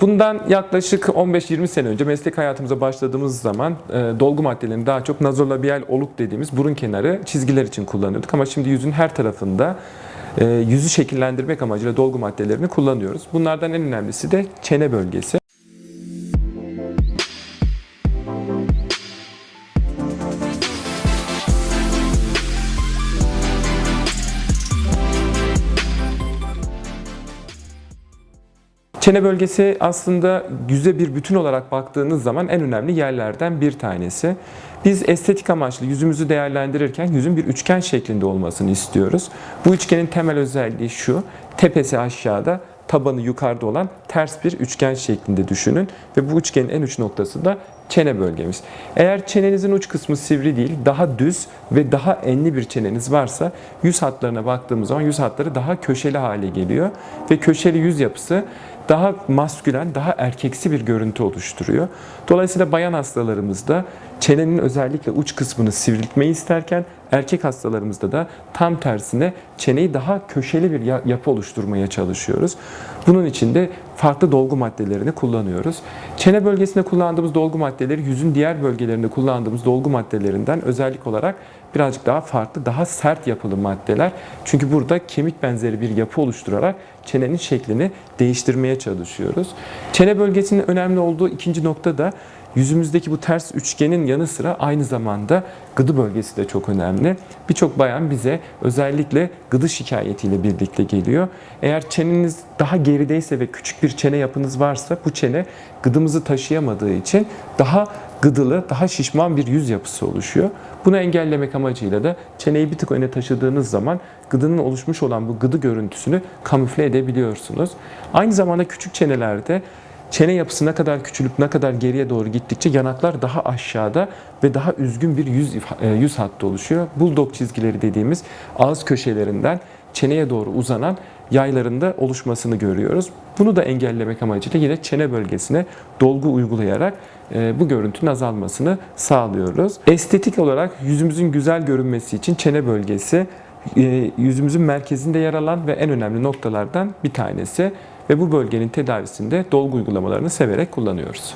Bundan yaklaşık 15-20 sene önce meslek hayatımıza başladığımız zaman e, dolgu maddelerini daha çok nazolabiyal oluk dediğimiz burun kenarı çizgiler için kullanıyorduk. Ama şimdi yüzün her tarafında e, yüzü şekillendirmek amacıyla dolgu maddelerini kullanıyoruz. Bunlardan en önemlisi de çene bölgesi. Çene bölgesi aslında yüze bir bütün olarak baktığınız zaman en önemli yerlerden bir tanesi. Biz estetik amaçlı yüzümüzü değerlendirirken yüzün bir üçgen şeklinde olmasını istiyoruz. Bu üçgenin temel özelliği şu, tepesi aşağıda, tabanı yukarıda olan ters bir üçgen şeklinde düşünün ve bu üçgenin en uç noktası da çene bölgemiz. Eğer çenenizin uç kısmı sivri değil, daha düz ve daha enli bir çeneniz varsa yüz hatlarına baktığımız zaman yüz hatları daha köşeli hale geliyor ve köşeli yüz yapısı daha maskülen, daha erkeksi bir görüntü oluşturuyor. Dolayısıyla bayan hastalarımızda çenenin özellikle uç kısmını sivriltmeyi isterken erkek hastalarımızda da tam tersine çeneyi daha köşeli bir ya- yapı oluşturmaya çalışıyoruz. Bunun için de farklı dolgu maddelerini kullanıyoruz. Çene bölgesinde kullandığımız dolgu maddeleri yüzün diğer bölgelerinde kullandığımız dolgu maddelerinden özellik olarak birazcık daha farklı, daha sert yapılı maddeler. Çünkü burada kemik benzeri bir yapı oluşturarak çenenin şeklini değiştirmeye çalışıyoruz. Çene bölgesinin önemli olduğu ikinci nokta da yüzümüzdeki bu ters üçgenin yanı sıra aynı zamanda gıdı bölgesi de çok önemli. Birçok bayan bize özellikle gıdı şikayetiyle birlikte geliyor. Eğer çeneniz daha gerideyse ve küçük bir çene yapınız varsa bu çene gıdımızı taşıyamadığı için daha gıdılı, daha şişman bir yüz yapısı oluşuyor. Bunu engellemek amacıyla da çeneyi bir tık öne taşıdığınız zaman gıdının oluşmuş olan bu gıdı görüntüsünü kamufle edebiliyorsunuz. Aynı zamanda küçük çenelerde çene yapısı ne kadar küçülüp ne kadar geriye doğru gittikçe yanaklar daha aşağıda ve daha üzgün bir yüz, e, yüz hattı oluşuyor. Bulldog çizgileri dediğimiz ağız köşelerinden çeneye doğru uzanan yaylarında oluşmasını görüyoruz. Bunu da engellemek amacıyla yine çene bölgesine dolgu uygulayarak e, bu görüntünün azalmasını sağlıyoruz. Estetik olarak yüzümüzün güzel görünmesi için çene bölgesi e, yüzümüzün merkezinde yer alan ve en önemli noktalardan bir tanesi ve bu bölgenin tedavisinde dolgu uygulamalarını severek kullanıyoruz.